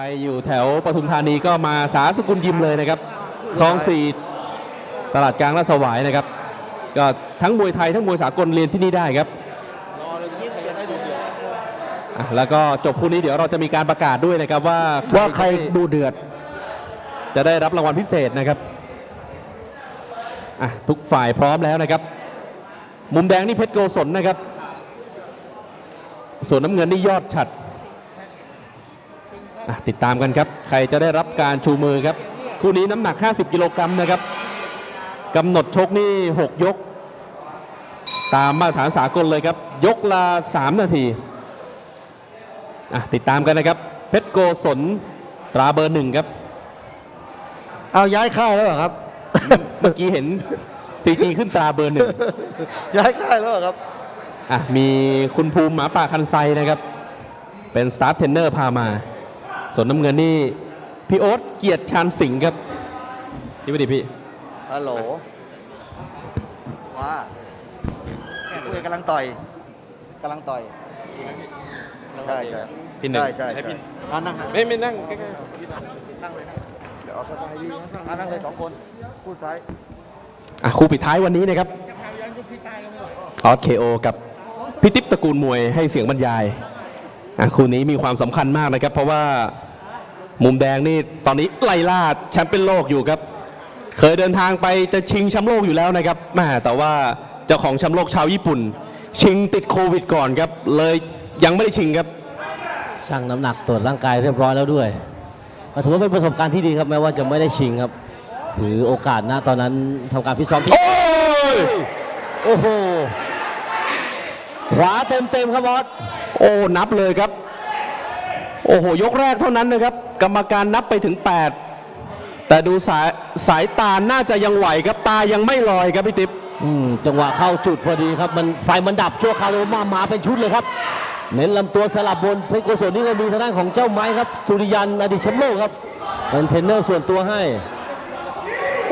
รอยู่แถวปทุมธานีก็มาสาสกุลยิมเลยนะครับคลองสี่ตลาดกลางลาดสวายนะครับ ก็ทั้งมวยไทยทั้งมวยสากลเรียนที่นี่ได้ครับอะแล้วก็จบคู่นี้เดี๋ยวเราจะมีการประกาศด้วยนะครับว่าว่าใครดูเดือด จะได้รับรางวัลพิเศษนะครับอะทุกฝ่ายพร้อมแล้วนะครับ มุมแดงนี่เพชรโกศลนะครับ ส่วนน้ำเงินนี่ยอดฉัดอะ ติดตามกันครับ ใครจะได้รับการชูมือครับ คู่นี้น้ำหนัก 50 กิโลกรัมนะครับกำหนดชกนี่ 6 ยก ตามมาตรฐานสากลเลยครับ ยกละ 3 นาทีอะติดตามกันนะครับ เพชรโกศลตราเบอร์หนึ่งครับ เอาย้ายค่ายแล้วเหรอครับ เมื่อกี้เห็นซีจีขึ้นตราเบอร์หนึ่งย้ายค่ายแล้วเหรอครับอะมีคุณภูมิหมาป่าคันไซนะครับ เป็นสตาฟเทรนเนอร์พามา ส่วนน้ำเงินนี่พี่โอ๊ตเกียรติชานสิงห์ครับนี่ไม่ดีพี่ฮัลโหลว่าแม่คุยกำลังต่อยกำลังต่อยใช่ใช่พี่หนึ่งใช่ใช่ให้พี่อ่านั่งนะไม่ไม่นั่งใกล้นั่งเลยนะเดี๋ยวเอาสบายดีนะอ่านั่งเลยสองคนพูดท้ายๆอะคู่ปิดท้ายวันนี้นะครับออสเคโอกับพี่ติ๊บตระกูลมวยให้เสียงบรรยายอะคู่นี้มีความสำคัญมากนะครับ เพราะว่า มุมแดงนี่ตอนนี้ไล่ล่าแชมป์เป็นโลกอยู่ครับ เคยเดินทางไปจะชิงแชมป์โลกอยู่แล้วนะครับแม่แต่ว่าเจ้าของแชมป์โลกชาวญี่ปุ่น ชิงติดโควิดก่อนครับ เลยยังไม่ได้ชิงครับชั่งน้ำหนักตรวจร่างกายเรียบร้อยแล้วด้วยก็ถือว่าเป็นประสบการณ์ที่ดีครับแม้ว่าจะไม่ได้ชิงครับถือโอกาสนะตอนนั้นทำการฟิตซ้อมที่โอ้ยโอ้โหขวาเต็มเต็มๆครับบอสโอ้นับเลยครับ โอ้โห ยกแรกเท่านั้นนะครับ กรรมการนับไปถึง 8 แต่ดูสายสายตาน่าจะยังไหวครับ ตายังไม่ลอยครับพี่ติ๊บอืมจังหวะเข้าจุดพอดีครับ มันไฟมันดับชั่วคราวเลยมามาเป็นชุดเลยครับ เน้นลำตัวสลับบนเพชรโกศลนี่ก็มีทางด้านของเจ้าไม้ครับ สุริยันอดีตแชมป์โลกครับ เป็นเทรนเนอร์ส่วนตัวให้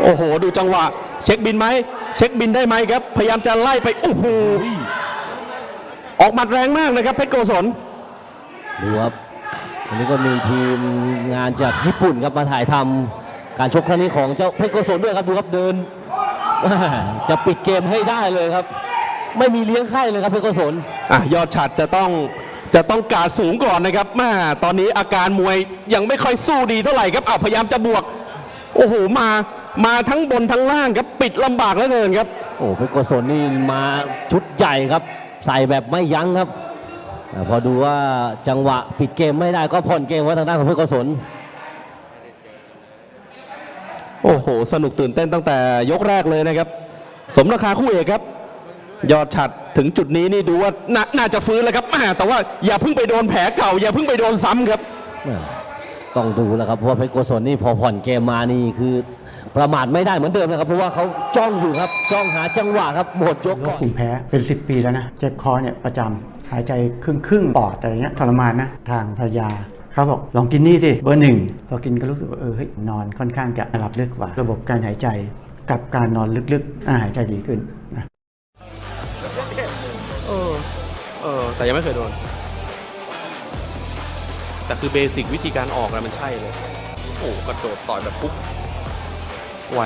โอ้โห ดูจังหวะ เช็คบินไหม เช็คบินได้ไหมครับ พยายามจะไล่ไป โอ้โห ออกหมัดแรงมากนะครับเพชรโกศลดูครับ อันนี้ก็มีทีมงานจากญี่ปุ่นครับมาถ่ายทำการชกครั้งนี้ของเจ้าเพชรโกศลด้วยครับดูครับเดิน จะปิดเกมให้ได้เลยครับ ไม่มีเลี้ยงไข้เลยครับเพชรโกศลอะยอดฉัดจะต้องจะต้องการดสูงก่อนนะครับแม่ตอนนี้อาการมวยยังไม่ค่อยสู้ดีเท่าไหร่ครับอ้าวพยายามจะบวก โอ้โหมามาทั้งบนทั้งล่างครับปิดลำบากเหลือเกินครับ โอ้เพชรโกศลนี่มาชุดใหญ่ครับ ใส่แบบไม่ยั้งครับ อ่าพอดูว่าจังหวะปิดเกมไม่ได้ก็ผ่อนเกมไว้ทางด้านของเพชรโกศลโอ้โห สนุกตื่นเต้นตั้งแต่ยกแรกเลยนะครับ สมราคาคู่เอกครับ ยอดฉัดถึงจุดนี้นี่ดูว่านาน่าจะฟื้นแล้วครับแม่แต่ว่าอย่าเพิ่งไปโดนแผลเก่า อย่าเพิ่งไปโดนซ้ำครับ แม่ต้องดูแล้วครับเพราะว่าเพชรโกศลนี่พอผ่อนเกมมานี่คือ ประมาทไม่ได้เหมือนเดิมนะครับ เพราะว่าเขาจ้องอยู่ครับ จ้องหาจังหวะครับหมดยกโรก่คอน ภูมิแพ้เป็น 10 ปีแล้วนะ เจ็บคอเนี่ยประจำหายใจครึ่งครึ่งๆปอดอะไรเงี้ยทรมานนะ ทางภรรยาเขาบอกลองกินนี่ดิเบอร์หนึ่งพอกินก็รู้สึกว่าเออเฮ้ยนอนค่อนข้างจะหลับลึกกว่า ระบบการหายใจกับการนอนลึกๆอ่าหายใจดีขึ้นนะ เออ เออ แต่ยังไม่เคยโดน แต่คือเบสิกวิธีการออกนะมันใช่เลย โอ้กระโดดต่อยแบบปุ๊บ ไว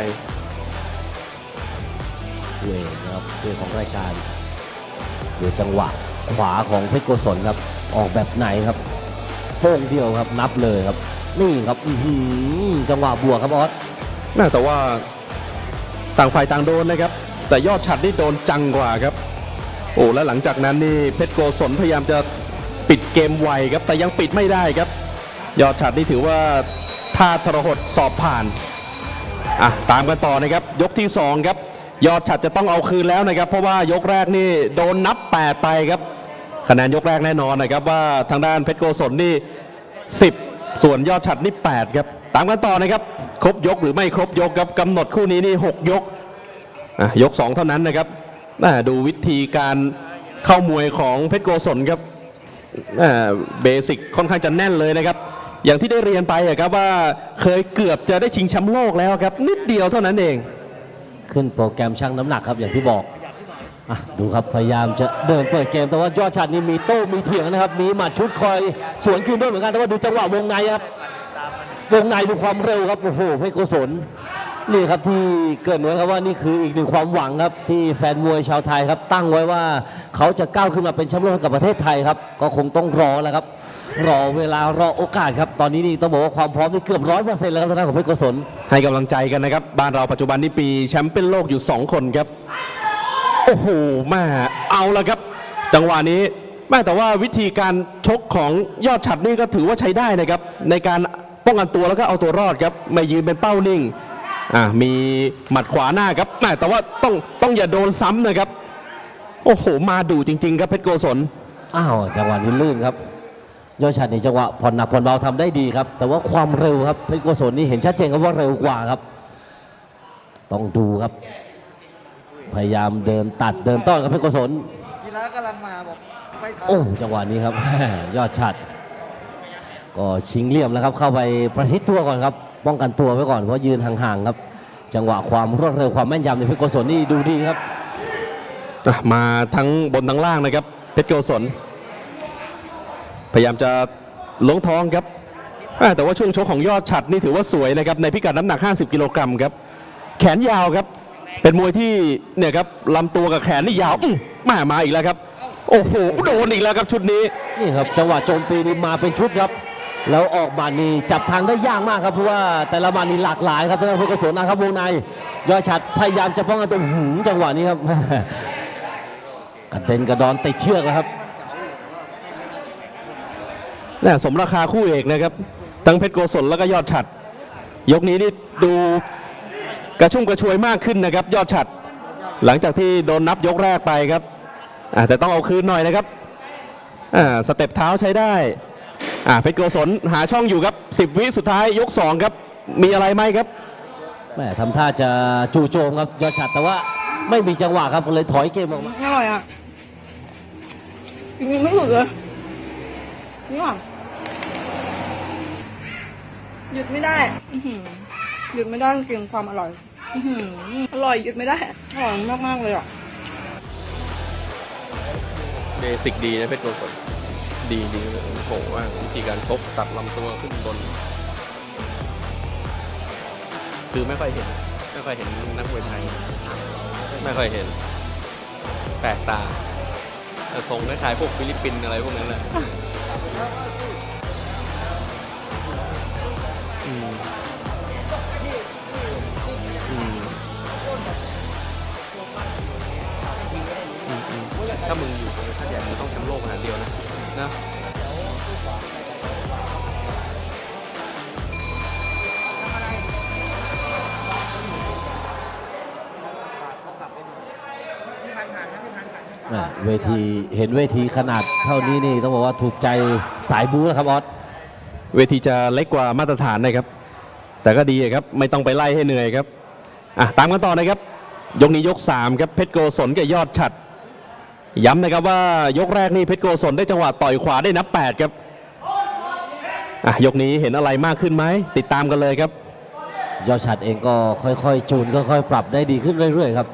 เวนะครับเรื่องของรายการดูจังหวะขวาของเพชรโกศลครับ ออกแบบไหนครับโป้งเดียวครับนับเลยครับ นี่ครับอื้อหือจังหวะบวกครับออสน่าแต่ว่าต่างฝ่ายต่างโดนนะครับ แต่ยอดฉัดนี่โดนจังกว่าครับ โอ้แล้วหลังจากนั้นนี่เพชรโกศลพยายามจะปิดเกมไวครับ แต่ยังปิดไม่ได้ครับ ยอดฉัดนี่ถือว่าท่าทรหดสอบผ่าน อะตามกันต่อนะครับยกที่สองครับ ยอดฉัดจะต้องเอาคืนแล้วนะครับ เพราะว่ายกแรกนี่โดนนับ 8 ไปครับคะแนนยกแรกแน่นอนนะครับว่าทางด้านเพชรโกศลนี่ 10 ส่วนยอดฉัดนี่ 8 ครับ ตามกันต่อนะครับ ครบยกหรือไม่ครบยกครับกำหนดคู่นี้นี่ 6 ยกอะยก 2 เท่านั้นนะครับอะดูวิธีการเข้ามวยของเพชรโกศลครับเบสิกค่อนข้างจะแน่นเลยนะครับ อย่างที่ได้เรียนไปอะครับว่าเคยเกือบจะได้ชิงแชมป์โลกแล้วครับ นิดเดียวเท่านั้นเอง ขึ้นโปรแกรมชั่งน้ำหนักครับอย่างที่บอกอะดูครับพยายามจะเดินเปิดเกมแต่ว่ายอดชัดนี่มีโต้มีเถียงนะครับ มีหมัดชุดคอยสวนคืนด้วยเหมือนกันแต่ว่าดูจังหวะวงในครับวงในดูความเร็วครับโอ้โหเพชรโกศลนี่ครับที่เกิดไว้ครับว่านี่คืออีกหนึ่งความหวังครับที่แฟนมวยชาวไทยครับตั้งไว้ว่าเขาจะก้าวขึ้นมาเป็นแชมป์โลกกับประเทศไทยครับ ก็คงต้องรอแล้วครับ รอเวลารอโอกาสครับ ตอนนี้นี่ต้องบอกว่าความพร้อมนี่เกือบร้อยเปอร์เซ็นต์แล้วครับทางด้านของเพชรโกศลให้กำลังใจกันนะครับ บ้านเราปัจจุบันนี้ปีแชมป์เป็นโลกอยู่ 2 คนครับ โอ้โหแม่เอาละครับ จังหวะนี้แม่แต่ว่าวิธีการชกของยอดฉัดนี่ก็ถือว่าใช้ได้นะครับ ในการป้องกันตัวแล้วก็เอาตัวรอดครับ ไม่ยืนเป็นเป้านิ่งอะมีหมัดขวาหน้าครับแม่แต่ว่าต้องต้องอย่าโดนซ้ำนะครับ โอ้โห มาดูจริง ๆ ครับเพชรโกศลอ้าวจังหวะนี้ลื่นครับ ยอดชัดนี่จังหวะผ่อนหนักผ่อนเบาทำได้ดีครับ แต่ว่าความเร็วครับเพชรโกศลนี่เห็นชัดเจนครับว่าเร็วกว่าครับ ต้องดูครับ พยายามเดินตัดเดินต้อนครับเพชรโกศลกีฬากำลังมาบอกไม่ทันโอ้จังหวะนี้ครับ ยอดชัดก็ชิงเหลี่ยมแล้วครับ เข้าไปประชิดตัวก่อนครับ ป้องกันตัวไว้ก่อนเพราะยืนห่างๆครับ จังหวะความรวดเร็วความแม่นยำในเพชรโกศลนี่ดูดีครับอะมาทั้งบนทั้งล่างนะครับเพชรโกศล พยายามจะลงท้องครับแต่ว่าช่วงชกของยอดฉัดนี่ถือว่าสวยนะครับในพิกัดน้ำหนัก 50 กิโลกรัมครับแขนยาวครับ เป็นมวยที่เนี่ยครับลำตัวกับแขนนี่ยาวอือมามาอีกแล้วครับ โอ้โหโดนอีกแล้วครับชุดนี้นี่ครับจังหวะโจมตีนี่มาเป็นชุดครับ แล้วออกมานี่จับทางได้ยากมากครับเพราะว่าแต่ละมานี่หลากหลายครับทางด้านเพชรโกศลนะครับวงในยอดชัดพยายามจะป้องกันตัวหืมจังหวะนี้ครับกระเด็นกระดอนติดเชือกแล้วครับ น่าสมราคาคู่เอกนะครับทั้งเพชรโกศลแล้วก็ยอดฉัด ยกนี้นี่ดูกระชุ่มกระชวยมากขึ้นนะครับ ยอดฉัด หลังจากที่โดนนับยกแรกไปครับอ่าแต่ต้องเอาคืนหน่อยนะครับอ่าสเต็ปเท้าใช้ได้อ่าเพชรโกศลหาช่องอยู่ครับ10วิสุดท้ายยก2ครับ มีอะไรไหมครับแม่ทำท่าจะจู่โจมครับยอดชัดแต่ว่าไม่มีจังหวะครับเลยถอยเกมออกมาอร่อยอะกินไม่หยุดเลยนี่หว่า หยุดไม่ได้ อื้อหือหยุดไม่ได้จริงๆความอร่อย อื้อหืออร่อยหยุดไม่ได้ อร่อยมากๆเลยอะ เบสิกดีนะเพชรโกศลดีดีโอ้โหว่าวิธีการชกตัดลำตัวขึ้นบน คือไม่ค่อยเห็น ไม่ค่อยเห็นนักมวยไทย ไม่ค่อยเห็น แปลกตาแต่ทรงคล้ายๆพวกฟิลิปปินส์อะไรพวกนั้นแหละ ถ้ามึงอยู่ในชาติใหญ่มึงต้องแชมป์โลกขนาดเดียวนะนะแม่เวทีเห็นเวทีขนาดเท่านี้นี่ต้องบอกว่าถูกใจสายบู๊แล้วครับออสเวทีจะเล็กกว่ามาตรฐานนะครับ แต่ก็ดีครับไม่ต้องไปไล่ให้เหนื่อยครับอะตามกันต่อนะครับ ยกนี้ยก 3 ครับเพชรโกศลกับยอดฉัด ย้ำนะครับว่ายกแรกนี่เพชรโกศลได้จังหวะต่อยขวาได้นับ8ครับอะยกนี้เห็นอะไรมากขึ้นไหมติดตามกันเลยครับยอดชัดเองก็ค่อยๆ จูนค่อยๆปรับได้ดีขึ้นเรื่อยๆครับ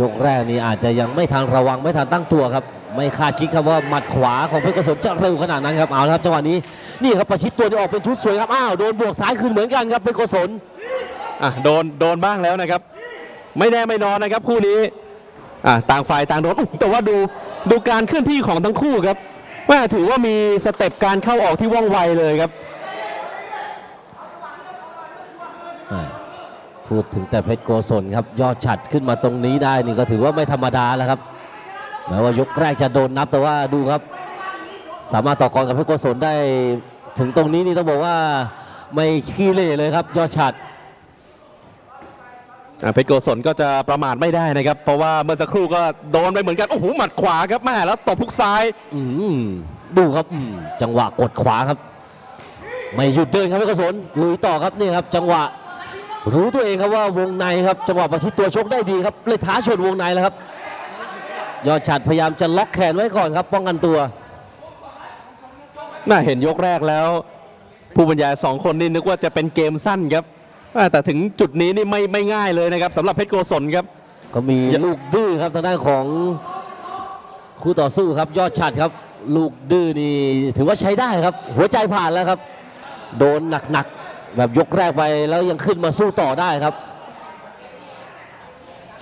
ยกแรกนี่อาจจะยังไม่ทันระวังไม่ทันตั้งตัวครับ ไม่คาดคิดครับว่าหมัดขวาของเพชรกระสนจะเร็วขนาดนั้นครับเอาละครับจังหวะนี้นี่ครับประชิดตัวจะออกเป็นชุดสวยครับอ้าวโดนบวกซ้ายคืนเหมือนกันครับเพชรกระสนอะโดนโดนบ้างแล้วนะครับ ไม่แน่ไม่นอนนะครับคู่นี้ อะต่างฝ่ายต่างโดนแต่ว่าดูดูการเคลื่อนที่ของทั้งคู่ครับว่าถือว่ามีสเต็ปการเข้าออกที่ว่องไวเลยครับ อ่าพูดถึงแต่เพชรโกศลครับยอดฉัดขึ้นมาตรงนี้ได้นี่ก็ถือว่าไม่ธรรมดาแล้วครับแม้ว่ายกแรกจะโดนนับแต่ว่าดูครับ สามารถต่อกรกับเพชรโกศลได้ ถึงตรงนี้นี่ต้องบอกว่าไม่ขี้เหร่เลยครับ ยอดฉัด เพชรโกศลก็จะประมาทไม่ได้นะครับ เพราะว่าเมื่อสักครู่ก็โดนไปเหมือนกัน โอ้โหหมัดขวาครับแม่แล้วตบพุกซ้ายอืมดูครับอืมจังหวะกดขวาครับ ไม่หยุดเดินครับเพชรโกศลลุยต่อครับนี่ครับ จังหวะ รู้ตัวเองครับว่าวงในครับ จังหวะประชิดตัวชกได้ดีครับ เลยท้าชนวงในแล้วครับ ยอดฉัดพยายามจะล็อกแขนไว้ก่อนครับ ป้องกันตัวน่าเห็นยกแรกแล้ว ผู้บรรยายสองคนนี่นึกว่าจะเป็นเกมสั้นครับอ่า แต่ถึงจุดนี้นี่ไม่ไม่ง่ายเลยนะครับสำหรับเพชรโกศลครับ ก็มีลูกดื้อครับทางด้านของคู่ต่อสู้ครับยอดฉัดครับ ลูกดื้อนี่ถือว่าใช้ได้ครับ หัวใจผ่านแล้วครับ โดนหนักๆแบบยกแรกไปแล้วยังขึ้นมาสู้ต่อได้ครับ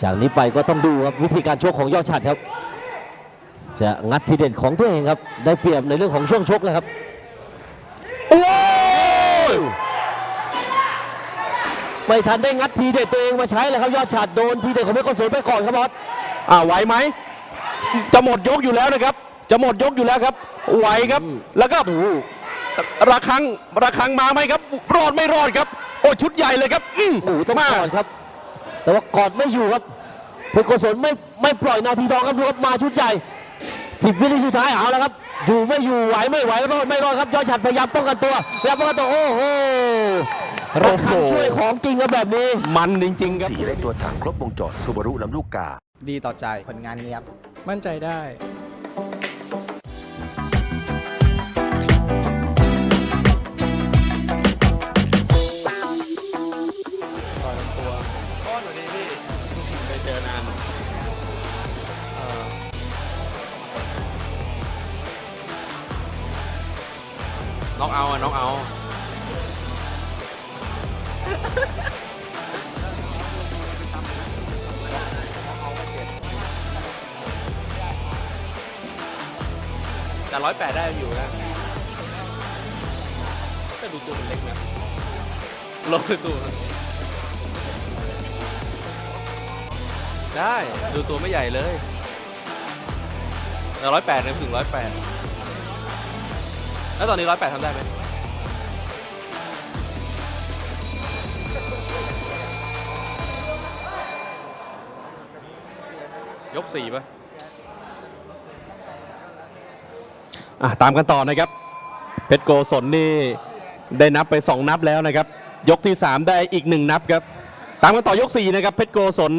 จากนี้ไปก็ต้องดูครับวิธีการชกของยอดฉัดครับ จะงัดทีเด็ดของตัวเองครับ ได้เปรียบในเรื่องของช่วงชกเลยครับ โอ้ย ไม่ทันได้งัดทีเด็ดตัวเองมาใช้เลยครับยอดฉัดโดนทีเด็ดของเพชรโกศลไปก่อนครับบอสอ่าไหวไหมจะหมดยกอยู่แล้วนะครับ จะหมดยกอยู่แล้วครับ ไหวครับ แล้วก็ระคังระคังมาไหมครับ รอดไม่รอดครับ โอ้ชุดใหญ่เลยครับ อืมโอ้โหต้องมากอดครับ แต่ว่ากอดไม่อยู่ครับเพชรโกศลไม่ไม่ปล่อยนาทีทองครับดูครับมาชุดใหญ่สิบวินาทีสุดท้ายเอาแล้วครับอยู่ไม่อยู่ไหวไม่ไหวรอดไม่รอดครับยอดฉัดพยายามป้องกันตัวพยายามป้องกันตัวโอ้โห ระคังช่วยของจริงครับแบบนี้ มันจริง ๆ ครับ สีและตัวถังครบวงจรซูบารุลำลูกกา ดีต่อใจผลงานนี้ครับ มั่นใจได้ ตัวไม่ใหญ่เลยร้อยแปดเนี่ยถึงร้อยแปดแล้วตอนนี้ร้อยแปดทำได้ไหมยกสี่ป่ะอะตามกันต่อนะครับ เพชรโกศลนี่ได้นับไป 2 นับแล้วนะครับ ยกที่ 3 ได้อีก 1 นับครับ ตามกันต่อยก 4 นะครับ เพชรโกศล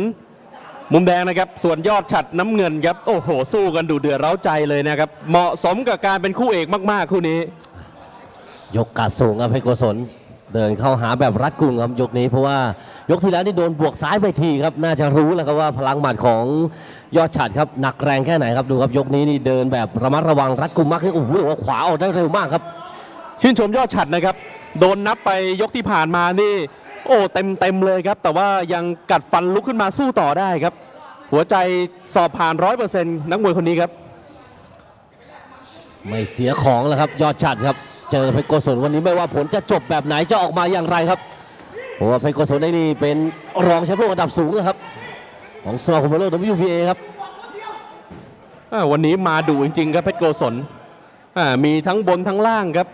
มุมแดงนะครับ ส่วนยอดฉัดน้ำเงินครับ โอ้โห สู้กันดูเดือดเร้าใจเลยนะครับ เหมาะสมกับการเป็นคู่เอกมากๆ คู่นี้ ยกกาดสูงครับเพชรโกศลเดินเข้าหาแบบรัดกุมครับยกนี้เพราะว่ายกที่แล้วนี่โดนบวกซ้ายไปทีครับน่าจะรู้แล้วครับว่าพลังหมัดของยอดฉัดครับหนักแรงแค่ไหนครับดูครับยกนี้นี่เดินแบบระมัดระวังรัดกุมมากขึ้นโอ้โหว่าขวาออกได้เร็วมากครับ ชื่นชมยอดฉัดนะครับ โดนนับไปยกที่ผ่านมานี่ โอ้เต็มเต็มๆเลยครับ แต่ว่ายังกัดฟันลุกขึ้นมาสู้ต่อได้ครับ หัวใจสอบผ่านร้อยเปอร์เซ็นต์นักมวยคนนี้ครับ ไม่เสียของแล้วครับ ยอดฉัดครับ เจอเพชรโกศลวันนี้ไม่ว่าผลจะจบแบบไหนจะออกมาอย่างไรครับเพราะว่าเพชรโกศลได้นี่เป็นรองแชมป์โลกอันดับสูงนะครับ ของสมาคมมวยโลก WBA ครับอ่าวันนี้มาดูจริงๆครับเพชรโกศลอ่ามีทั้งบนทั้งล่างครับ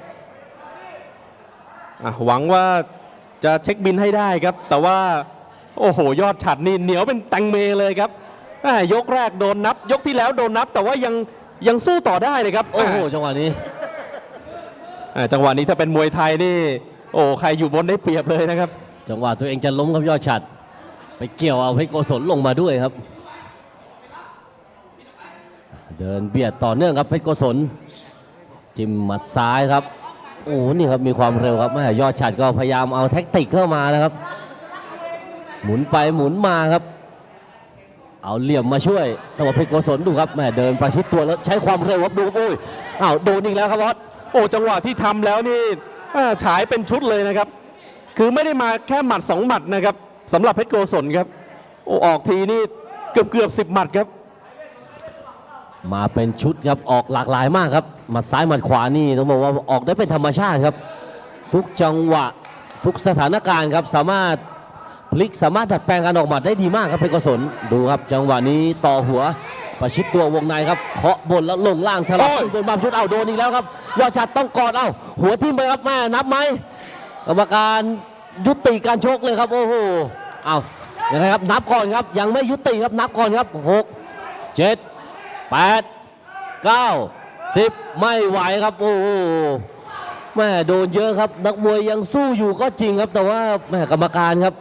อะหวังว่าจะเช็คบินให้ได้ครับ แต่ว่า โอ้โห ยอดฉัดนี่เหนียวเป็นแตงเมเลยครับ อ่ายกแรกโดนนับ ยกที่แล้วโดนนับ แต่ว่ายังยังสู้ต่อได้เลยครับโอ้โหจังหวะนี้อ่าจังหวะนี้ถ้าเป็นมวยไทยนี่ โอ้ใครอยู่บนได้เปรียบเลยนะครับ จังหวะตัวเองจะล้มครับยอดฉัด ไปเกี่ยวเอาเพชรโกศลลงมาด้วยครับ เดินเบียดต่อเนื่องครับเพชรโกศลจิ้มหมัดซ้ายครับโอ้โหนี่ครับมีความเร็วครับแม่ยอดฉัดก็พยายามเอาแท็กติกเข้ามาแล้วครับ หมุนไปหมุนมาครับ เอาเหลี่ยมมาช่วยแต่ว่าเพชรโกศลดูครับแม่เดินประชิดตัวแล้วใช้ความเร็วครับดูครับโอ้ยอ้าวโดนอีกแล้วครับบอสโอ้จังหวะที่ทำแล้วนี่อ่าฉายเป็นชุดเลยนะครับ คือไม่ได้มาแค่หมัดสองหมัดนะครับสำหรับเพชรโกศลครับโอ้ออกทีนี่เกือบเกือบสิบหมัดครับ มาเป็นชุดครับออกหลากหลายมากครับหมัดซ้ายหมัดขวานี่ต้องบอกว่าออกได้เป็นธรรมชาติครับ ทุกจังหวะทุกสถานการณ์ครับสามารถ พลิกสามารถดัดแปลงการออกหมัดได้ดีมากครับเพชรกศลดูครับ จังหวะนี้ต่อหัวประชิดตัววงในครับเคาะบนแล้วลงล่างสลับโอ้ยโดนบามชุดเอาโดนอีกแล้วครับยอดชัดต้องกอดเอาหัวทิ่มไปครับแม่นับไหมกรรมการยุติการชกเลยครับโอ้โหเอายังไงครับนับก่อนครับยังไม่ยุติครับนับก่อนครับหกเจ็ดแปดเก้าสิบไม่ไหวครับโอ้โหแม่โดนเยอะครับ นักมวยยังสู้อยู่ก็จริงครับ แต่ว่าแม่กรรมการครับ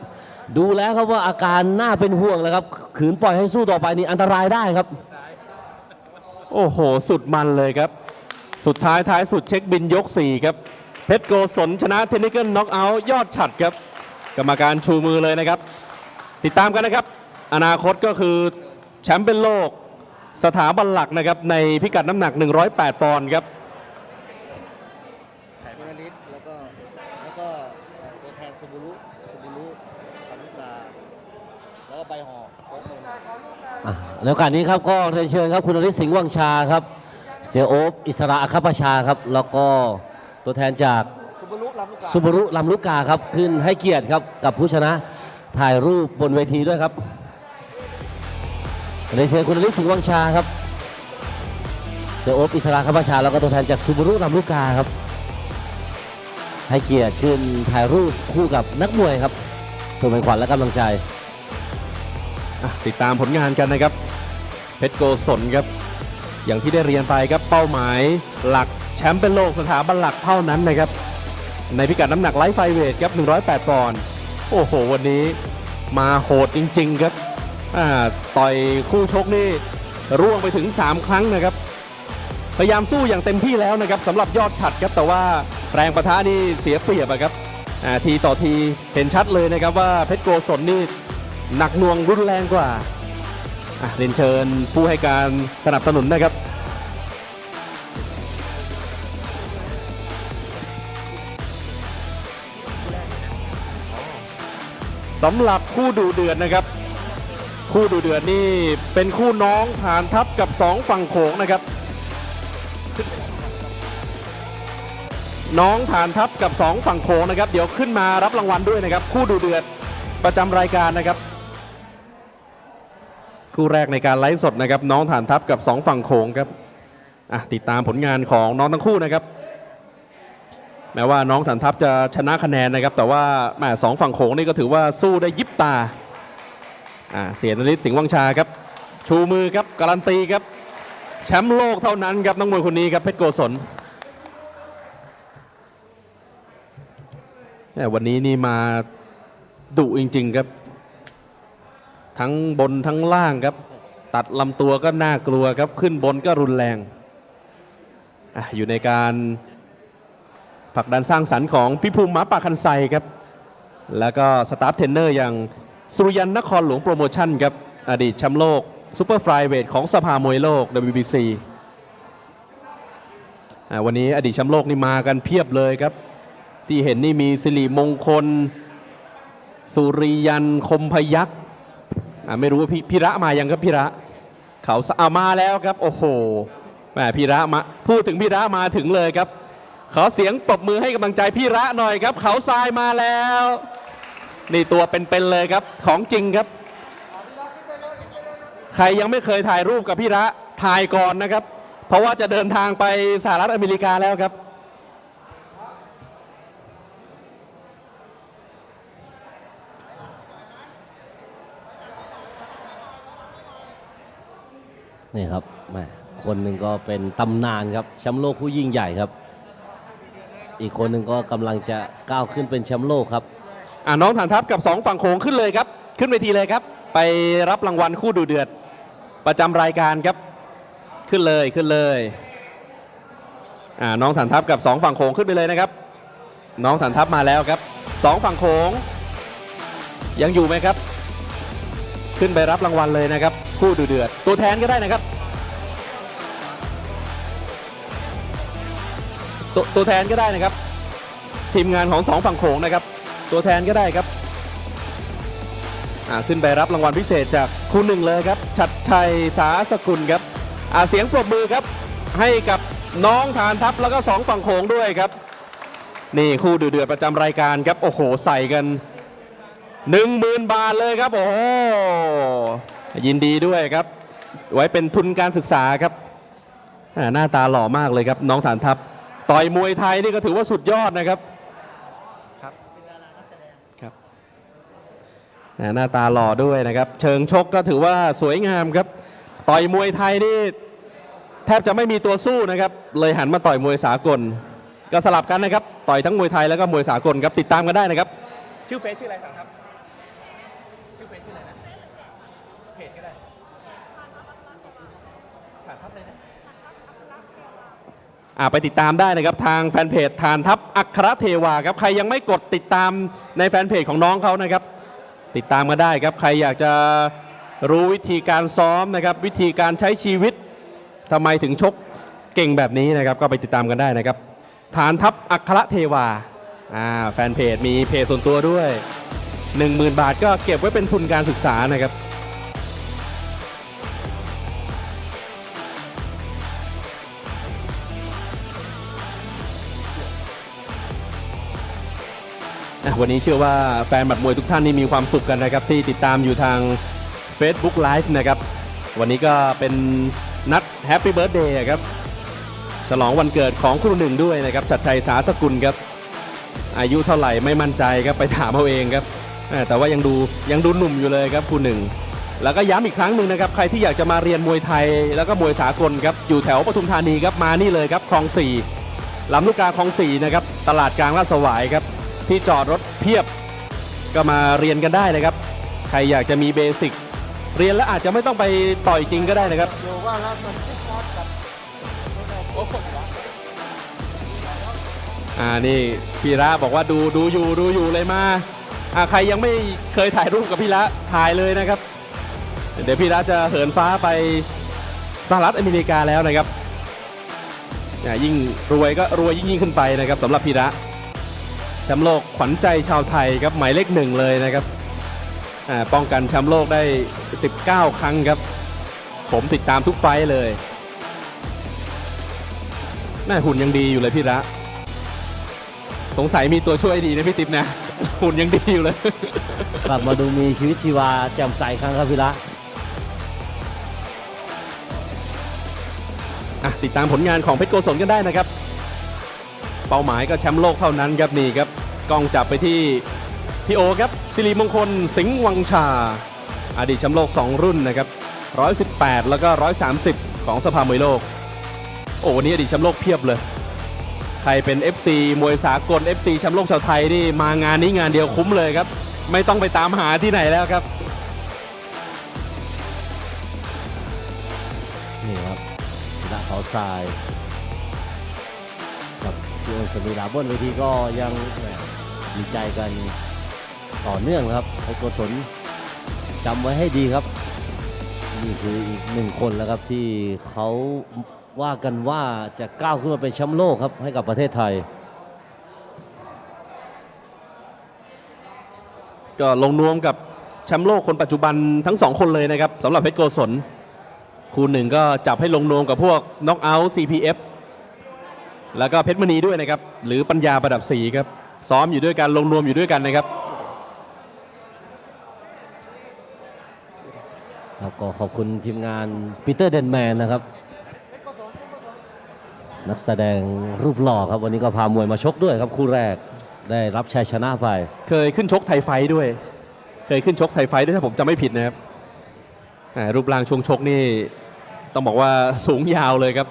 ดูแล้วครับว่าอาการน่าเป็นห่วงเลยครับ ขืนปล่อยให้สู้ต่อไปนี่อันตรายได้ครับ โอ้โห สุดมันเลยครับ สุดท้ายท้ายสุดเช็คบินยก 4 ครับ เพชรโกศลชนะเทคนิคเกิลน็อกเอาท์ยอดฉัดครับ กรรมการชูมือเลยนะครับ ติดตามกันนะครับ อนาคตก็คือแชมป์เป็นโลก สถาบันหลักนะครับในพิกัดน้ำหนัก 108 ปอนด์ครับ คุณนฤทธิ์แล้วก็แล้วก็ตัวแทนซูบูรุซูบูรุปานุกาแล้วก็ใบห่อโค้ชนนท์ อะ แล้วการนี้ครับก็เรียนเชิญครับคุณอริสิงห์วังชาครับ เสียโอ๊บอิสระอัครประชาครับแล้วก็ตัวแทนจากซูบูรุลำลูกกาสุบรุลำลูกกาครับขึ้นให้เกียรติครับกับผู้ชนะถ่ายรูปบนเวทีด้วยครับเรียนเชิญคุณอริสิงห์วังชาครับ เสียโอ๊บอิสระอัครประชาแล้วก็ตัวแทนจากสุบรุลำลูกกาครับ ให้เกียรติขึ้นถ่ายรูปคู่กับนักมวยครับเพื่อเป็นขวัญและกำลังใจ อะติดตามผลงานกันนะครับ เพชรโกศลครับ อย่างที่ได้เรียนไปครับเป้าหมายหลักแชมป์เป็นโลกสถาบันหลักเท่านั้นนะครับ ในพิกัดน้ำหนักไลท์ไฟเวทครับ 108 ปอนด์โอ้โห วันนี้มาโหดจริง ๆ ครับอ่าต่อยคู่ชกนี่ร่วงไปถึง 3 ครั้งนะครับ พยายามสู้อย่างเต็มที่แล้วนะครับสำหรับยอดฉัดครับแต่ว่าแรงประทะนี่เสียเปรียบอะครับอ่าทีต่อทีเห็นชัดเลยนะครับว่าเพชรโกศลนี่ หนักหน่วงรุนแรงกว่าเรียนเชิญผู้ให้การสนับสนุนนะครับสำหรับคู่ดูเดือดนะครับ คู่ดูเดือดนี่เป็นคู่น้องฐานทัพกับสองฝั่งโขงนะครับ น้องฐานทัพกับสองฝั่งโขงนะครับ เดี๋ยวขึ้นมารับรางวัลด้วยนะครับ คู่ดูเดือดประจำรายการนะครับ คู่แรกในการไลฟ์สดนะครับ น้องฐานทัพกับสองฝั่งโขงครับอะติดตามผลงานของน้องทั้งคู่นะครับ แม้ว่าน้องฐานทัพจะชนะคะแนนนะครับ แต่ว่าแหมสองฝั่งโขงนี่ก็ถือว่าสู้ได้ยิบตาอะเสียนริศสิงห์วังชาครับ ชูมือครับการันตีครับแชมป์โลกเท่านั้นครับนักมวยคนนี้ครับเพชรโกศลแต่วันนี้นี่มาดุจริง ๆ ครับ ทั้งบนทั้งล่างครับ ตัดลำตัวก็น่ากลัวครับ ขึ้นบนก็รุนแรงออยู่ในการผลักดันสร้างสรรค์ของพิภูมิหมาป่าคันไซครับ แล้วก็สตาฟเทรนเนอร์อย่างสุริยันนครหลวงโปรโมชั่นครับ อดีตแชมป์โลกซูเปอร์ฟลายเวทของสภามวยโลก WBC วันนี้อดีตแชมป์โลกนี่มากันเพียบเลยครับ ที่เห็นนี่มีสิริมงคล สุริยันคมพยักษ์ ไม่รู้ว่าพี่พิระมายังครับพิระเขาอามาแล้วครับ โอ้โหแหมพิระมาพูดถึงพิระมาถึงเลยครับขอเสียงปรบมือให้กำลังใจพี่ระหน่อยครับ เขาทรายมาแล้ว นี่ตัวเป็นๆเลยครับของจริงครับ ใครยังไม่เคยถ่ายรูปกับพี่ระถ่ายก่อนนะครับ เพราะว่าจะเดินทางไปสหรัฐอเมริกาแล้วครับ นี่ครับแม่คนหนึ่งก็เป็นตำนานครับแชมป์โลกผู้ยิ่งใหญ่ครับ อีกคนหนึ่งก็กำลังจะก้าวขึ้นเป็นแชมป์โลกครับอ่าน้องฐานทัพกับสองฝั่งโขงขึ้นเลยครับ ขึ้นเวทีเลยครับ ไปรับรางวัลคู่ดูเดือด ประจำรายการครับ ขึ้นเลยขึ้นเลยอ่าน้องฐานทัพกับสองฝั่งโขงขึ้นไปเลยนะครับ น้องฐานทัพมาแล้วครับสองฝั่งโขงยังอยู่ไหมครับ ขึ้นไปรับรางวัลเลยนะครับ คู่ดูเดือด ตัวแทนก็ได้นะครับตัวตัวแทนก็ได้นะครับ ทีมงานของสองฝั่งโขงนะครับ ตัวแทนก็ได้ครับขึ้นไปรับรางวัลพิเศษจากคู่หนึ่งเลยครับ ชัดชัยสาสกุลครับเสียงปรบมือครับ ให้กับน้องฐานทัพแล้วก็สองฝั่งโขงด้วยครับ นี่คู่ดูเดือดประจำรายการครับ โอ้โห ใส่กัน หนึ่งหมื่นบาทเลยครับ โอ้โหยินดีด้วยครับ ไว้เป็นทุนการศึกษาครับอ่าหน้าตาหล่อมากเลยครับ น้องฐานทัพ ต่อยมวยไทยนี่ก็ถือว่าสุดยอดนะครับอ่าหน้าตาหล่อด้วยนะครับ เชิงชกก็ถือว่าสวยงามครับ ต่อยมวยไทยนี่แทบจะไม่มีตัวสู้นะครับ เลยหันมาต่อยมวยสากล ก็สลับกันนะครับ ต่อยทั้งมวยไทยแล้วก็มวยสากลครับติดตามกันได้นะครับ ชื่อเฟซชื่ออะไรครับ ชื่อเฟซชื่ออะไรนะ เพจก็ได้ฐานทัพเลยนะอ่า ไปติดตามได้นะครับทางแฟนเพจฐานทัพอัครเทวาครับใครยังไม่กดติดตามในแฟนเพจของน้องเขานะครับ ติดตามมาได้ครับใครอยากจะรู้วิธีการซ้อมนะครับ วิธีการใช้ชีวิตทำไมถึงชกเก่งแบบนี้นะครับ ก็ไปติดตามกันได้นะครับ ฐานทัพอัครเทวาแฟนเพจมีเพจส่วนตัวด้วย 10,000 บาทก็เก็บไว้เป็นทุนการศึกษานะครับ วันนี้เชื่อว่าแฟนหมัดมวยทุกท่านนี่มีความสุขกันนะครับ ที่ติดตามอยู่ทาง Facebook Live นะครับ วันนี้ก็เป็นนัดแฮปปี้เบิร์ a เดย์ครับ ฉลองวันเกิดของครูหนึ่งด้วยนะครับชัดชัยสาสกุลครับ อายุเท่าไหร่ไม่มั่นใจครับไปถามเอาเองครับ แต่ว่ายังดูยังดูหนุ่มอยู่เลยครับครูหนึ่งแล้วก็ย้ำอีกครั้งหนึ่งนะครับ ใครที่อยากจะมาเรียนมวยไทย แล้วก็มวยสากลครับ อยู่แถวปทุมธานีครับ มานี่เลยครับ คลองสี่ลำลูกกาคลองสี่นะครับ ตลาดกลางลาดสวายครับ ที่จอดรถเพียบก็มาเรียนกันได้นะครับ ใครอยากจะมีเบสิกเรียนแล้วอาจจะไม่ต้องไปต่อยจริงก็ได้นะครับอ่านี่พี่ระบอกว่าดูดูอยู่ดูอยู่เลยมาอ่าใครยังไม่เคยถ่ายรูปกับพี่ระถ่ายเลยนะครับ เดี๋ยวพี่ระจะเหินฟ้าไปสหรัฐอเมริกาแล้วนะครับอ่ายิ่งรวยก็รวยยิ่งยิ่งขึ้นไปนะครับสำหรับพี่ระ ชมป์โลกขวัญใจชาวไทยครับหมายเลขหนึ่งเลยนะครับอ่าป้องกันแชมป์โลกได้ 19 ครั้งครับ ผมติดตามทุกไฟต์เลยแม่หุ่นยังดีอยู่เลยพี่ระสงสัยมีตัวช่วยดีนะพี่ติ๊บนะ หุ่นยังดีอยู่เลย กลับมาดูมีชีวิตชีวาแจ่มใสครั้งครับพี่ละอะติดตามผลงานของเพชรโกศลกันได้นะครับ เป้าหมายก็แชมป์โลกเท่านั้นครับนี่ครับกล้องจับไปที่พี่โอครับสิริมงคลสิงห์วังชา อดีตแชมป์โลก 2 รุ่นนะครับ 118 แล้วก็ 130 ของสภามวยโลก โอ้วันนี้อดีตแชมป์โลกเพียบเลย ใครเป็น FC มวยสากล FC แชมป์โลกชาวไทยนี่มางานนี้งานเดียวคุ้มเลยครับ ไม่ต้องไปตามหาที่ไหนแล้วครับนี่ครับพี่ละเขาทราย กับพี่อ้นสมีลาบนเวทีก็ยังม่ดีใจกันต่อเนื่องครับไอ้โกศลจำไว้ให้ดีครับ นี่คืออีกหนึ่งคนแล้วครับที่เขาว่ากันว่าจะก้าวขึ้นมาเป็นแชมป์โลกครับให้กับประเทศไทย ก็ลงนวมกับแชมป์โลกคนปัจจุบันทั้งสองคนเลยนะครับสำหรับเพชรโกศลคูณหนึ่งก็จับให้ลงนวมกับพวกน็อกเอาท์ CPF แล้วก็เพชรมณีด้วยนะครับ หรือปัญญาประดับสีครับ ซ้อมอยู่ด้วยกันลงนวมอยู่ด้วยกันนะครับครับก็ขอบคุณทีมงานปีเตอร์เดนแมนนะครับ นักแสดงรูปหล่อครับวันนี้ก็พามวยมาชกด้วยครับคู่แรกได้รับชัยชนะไป เคยขึ้นชกไทยไฟท์ด้วย เคยขึ้นชกไทยไฟท์ด้วยถ้าผมจำไม่ผิดนะครับอ่ารูปร่างช่วงชกนี่ ต้องบอกว่าสูงยาวเลยครับ